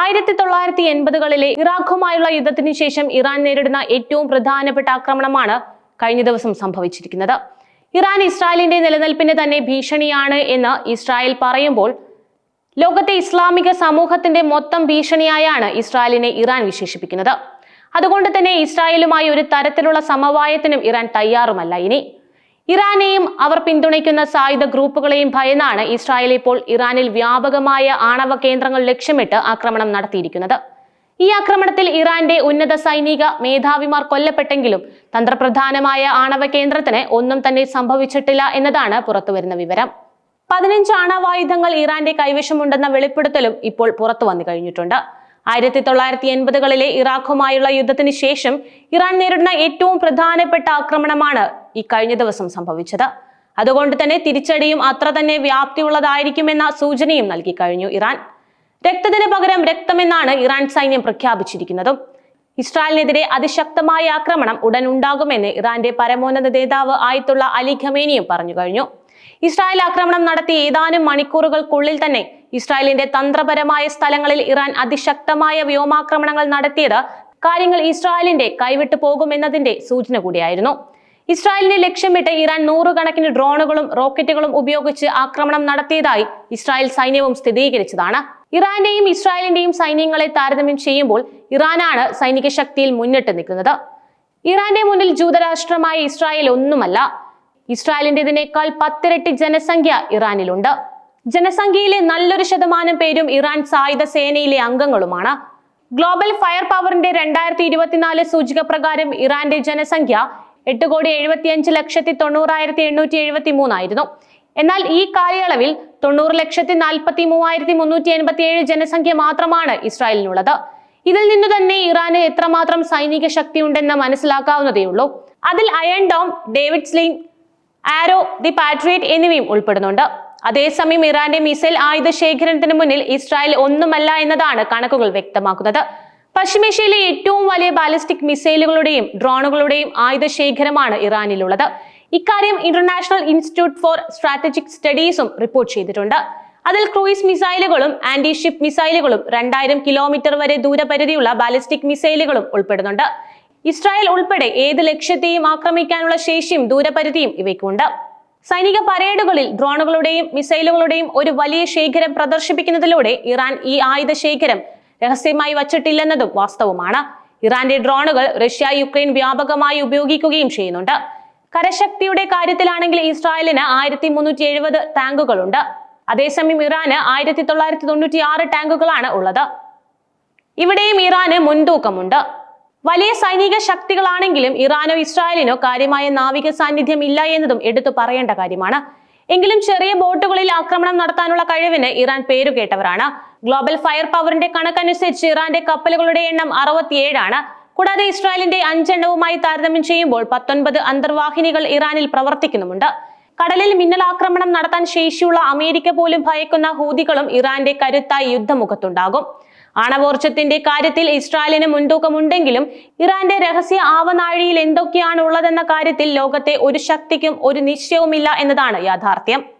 ആയിരത്തി തൊള്ളായിരത്തി എൺപതുകളിലെ ഇറാഖുമായുള്ള യുദ്ധത്തിന് ശേഷം ഇറാൻ നേരിടുന്ന ഏറ്റവും പ്രധാനപ്പെട്ട ആക്രമണമാണ് കഴിഞ്ഞ ദിവസം സംഭവിച്ചിരിക്കുന്നത്. ഇറാൻ ഇസ്രായേലിന്റെ നിലനിൽപ്പിന് തന്നെ ഭീഷണിയാണ് എന്ന് ഇസ്രായേൽ പറയുമ്പോൾ ലോകത്തെ ഇസ്ലാമിക സമൂഹത്തിന്റെ മൊത്തം ഭീഷണിയായാണ് ഇസ്രായേലിനെ ഇറാൻ വിശേഷിപ്പിക്കുന്നത്. അതുകൊണ്ട് തന്നെ ഇസ്രായേലുമായി ഒരു തരത്തിലുള്ള സമവായത്തിനും ഇറാൻ തയ്യാറുമല്ല ഇനി. ഇറാനെയും അവർ പിന്തുണയ്ക്കുന്ന സായുധ ഗ്രൂപ്പുകളെയും ഭയന്നാണ് ഇസ്രായേൽ ഇപ്പോൾ ഇറാനിൽ വ്യാപകമായ ആണവ കേന്ദ്രങ്ങൾ ലക്ഷ്യമിട്ട് ആക്രമണം നടത്തിയിരിക്കുന്നത്. ഈ ആക്രമണത്തിൽ ഇറാന്റെ ഉന്നത സൈനിക മേധാവിമാർ കൊല്ലപ്പെട്ടെങ്കിലും തന്ത്രപ്രധാനമായ ആണവ കേന്ദ്രത്തിന് ഒന്നും തന്നെ സംഭവിച്ചിട്ടില്ല എന്നതാണ് പുറത്തുവരുന്ന വിവരം. പതിനഞ്ച് ആണവായുധങ്ങൾ ഇറാന്റെ കൈവശമുണ്ടെന്ന വെളിപ്പെടുത്തലും ഇപ്പോൾ പുറത്തു വന്നു കഴിഞ്ഞിട്ടുണ്ട്. ആയിരത്തി തൊള്ളായിരത്തി എൺപതുകളിലെ ഇറാഖുമായുള്ള യുദ്ധത്തിന് ശേഷം ഇറാൻ നേരിടുന്ന ഏറ്റവും പ്രധാനപ്പെട്ട ആക്രമണമാണ് ഈ കഴിഞ്ഞ ദിവസം സംഭവിച്ചത്. അതുകൊണ്ട് തന്നെ തിരിച്ചടിയും അത്ര തന്നെ വ്യാപ്തിയുള്ളതായിരിക്കുമെന്ന സൂചനയും നൽകി കഴിഞ്ഞു ഇറാൻ. രക്തത്തിന് പകരം രക്തമെന്നാണ് ഇറാൻ സൈന്യം പ്രഖ്യാപിച്ചിരിക്കുന്നതും. ഇസ്രായേലിനെതിരെ അതിശക്തമായ ആക്രമണം ഉടൻ ഉണ്ടാകുമെന്ന് ഇറാന്റെ പരമോന്നത നേതാവ് ആയിട്ടുള്ള അലി ഖമേനിയും പറഞ്ഞു കഴിഞ്ഞു. ഇസ്രായേൽ ആക്രമണം നടത്തി ഏതാനും മണിക്കൂറുകൾക്കുള്ളിൽ തന്നെ ഇസ്രായേലിന്റെ തന്ത്രപരമായ സ്ഥലങ്ങളിൽ ഇറാൻ അതിശക്തമായ വ്യോമാക്രമണങ്ങൾ നടത്തിയത് കാര്യങ്ങൾ ഇസ്രായേലിന്റെ കൈവിട്ടു പോകുമെന്നതിന്റെ സൂചന കൂടിയായിരുന്നു. ഇസ്രായേലിനെ ലക്ഷ്യമിട്ട് ഇറാൻ നൂറുകണക്കിന് ഡ്രോണുകളും റോക്കറ്റുകളും ഉപയോഗിച്ച് ആക്രമണം നടത്തിയതായി ഇസ്രായേൽ സൈന്യവും സ്ഥിരീകരിച്ചതാണ്. ഇറാന്റെയും ഇസ്രായേലിന്റെയും സൈന്യങ്ങളെ താരതമ്യം ചെയ്യുമ്പോൾ ഇറാനാണ് സൈനിക ശക്തിയിൽ മുന്നിട്ട് നിൽക്കുന്നത്. ഇറാന്റെ മുന്നിൽ ജൂതരാഷ്ട്രമായ ഇസ്രായേൽ ഒന്നുമല്ല. ഇസ്രായേലിന്റെതിനേക്കാൾ പത്തിരട്ടി ജനസംഖ്യ ഇറാനിലുണ്ട്. ജനസംഖ്യയിലെ നല്ലൊരു ശതമാനം പേരും ഇറാൻ സായുധ സേനയിലെ അംഗങ്ങളുമാണ്. ഗ്ലോബൽ ഫയർ പവറിന്റെ രണ്ടായിരത്തി ഇരുപത്തിനാല് സൂചിക പ്രകാരം ഇറാന്റെ ജനസംഖ്യ എട്ട് കോടി എഴുപത്തിയഞ്ച് ലക്ഷത്തി തൊണ്ണൂറായിരത്തി എണ്ണൂറ്റി എഴുപത്തി മൂന്നായിരുന്നു എന്നാൽ ഈ കാലയളവിൽ തൊണ്ണൂറ് ലക്ഷത്തി നാൽപ്പത്തി മൂവായിരത്തി മുന്നൂറ്റി എൺപത്തി ഏഴ് ജനസംഖ്യ മാത്രമാണ് ഇസ്രായേലിനുള്ളത്. ഇതിൽ നിന്ന് തന്നെ ഇറാന് എത്രമാത്രം സൈനിക ശക്തി ഉണ്ടെന്ന് മനസ്സിലാക്കാവുന്നതേയുള്ളൂ. അതിൽ Iron Dome David Sling Arrow the Patriot എന്നിവയും ഉൾപ്പെടുന്നുണ്ട്. അതേസമയം ഇറാന്റെ മിസൈൽ ആയുധ ശേഖരണത്തിന് മുന്നിൽ ഇസ്രായേൽ ഒന്നുമല്ല എന്നതാണ് കണക്കുകൾ വ്യക്തമാക്കുന്നത്. പശ്ചിമേഷ്യയിലെ ഏറ്റവും വലിയ ബാലിസ്റ്റിക് മിസൈലുകളുടെയും ഡ്രോണുകളുടെയും ആയുധ ശേഖരമാണ് ഇറാനിലുള്ളത്. ഇക്കാര്യം ഇന്റർനാഷണൽ ഇൻസ്റ്റിറ്റ്യൂട്ട് ഫോർ സ്ട്രാറ്റജിക് സ്റ്റഡീസും റിപ്പോർട്ട് ചെയ്തിട്ടുണ്ട്. അതിൽ ക്രൂയിസ് മിസൈലുകളും ആന്റി ഷിപ്പ് മിസൈലുകളും രണ്ടായിരം കിലോമീറ്റർ വരെ ദൂരപരിധിയുള്ള ബാലിസ്റ്റിക് മിസൈലുകളും ഉൾപ്പെടുന്നുണ്ട്. ഇസ്രായേൽ ഉൾപ്പെടെ ഏത് ലക്ഷ്യത്തെയും ആക്രമിക്കാനുള്ള ശേഷിയും ദൂരപരിധിയും ഇവയ്ക്കുണ്ട്. സൈനിക പരേഡുകളിൽ ഡ്രോണുകളുടെയും മിസൈലുകളുടെയും ഒരു വലിയ ശേഖരം പ്രദർശിപ്പിക്കുന്നതിലൂടെ ഇറാൻ ഈ ആയുധ ശേഖരം രഹസ്യമായി വച്ചിട്ടില്ലെന്നതും വാസ്തവമാണ്. ഇറാന്റെ ഡ്രോണുകൾ റഷ്യ യുക്രൈൻ വ്യാപകമായി ഉപയോഗിക്കുകയും ചെയ്യുന്നുണ്ട്. കരശക്തിയുടെ കാര്യത്തിലാണെങ്കിൽ ഇസ്രായേലിന് ആയിരത്തി മുന്നൂറ്റി എഴുപത് ടാങ്കുകളുണ്ട്. അതേസമയം ഇറാന് ആയിരത്തി തൊള്ളായിരത്തി തൊണ്ണൂറ്റി ആറ് ടാങ്കുകളാണ് ഉള്ളത്. ഇവിടെയും ഇറാന് മുൻതൂക്കമുണ്ട്. വലിയ സൈനിക ശക്തികളാണെങ്കിലും ഇറാനോ ഇസ്രായേലിനോ കാര്യമായ നാവിക സാന്നിധ്യം ഇല്ല എന്നതും എടുത്തു പറയേണ്ട കാര്യമാണ്. എങ്കിലും ചെറിയ ബോട്ടുകളിൽ ആക്രമണം നടത്താനുള്ള കഴിവിന് ഇറാൻ പേരുകേട്ടവരാണ്. ഗ്ലോബൽ ഫയർ പവറിന്റെ കണക്കനുസരിച്ച് ഇറാന്റെ കപ്പലുകളുടെ എണ്ണം അറുപത്തിയേഴാണ്. കൂടാതെ ഇസ്രായേലിന്റെ അഞ്ചെണ്ണവുമായി താരതമ്യം ചെയ്യുമ്പോൾ പത്തൊൻപത് അന്തർവാഹിനികൾ ഇറാനിൽ പ്രവർത്തിക്കുന്നുമുണ്ട്. കടലിൽ മിന്നലാക്രമണം നടത്താൻ ശേഷിയുള്ള അമേരിക്ക പോലും ഭയക്കുന്ന ഹൂതികളും ഇറാന്റെ കരുത്തായി യുദ്ധമുഖത്തുണ്ടാകും. ആണവോർജത്തിന്റെ കാര്യത്തിൽ ഇസ്രായേലിന് മുൻതൂക്കമുണ്ടെങ്കിലും ഇറാന്റെ രഹസ്യ ആവനാഴിയിൽ എന്തൊക്കെയാണ് ഉള്ളതെന്ന കാര്യത്തിൽ ലോകത്തെ ഒരു ശക്തിക്കും ഒരു നിശ്ചയവുമില്ല എന്നതാണ് യാഥാർത്ഥ്യം.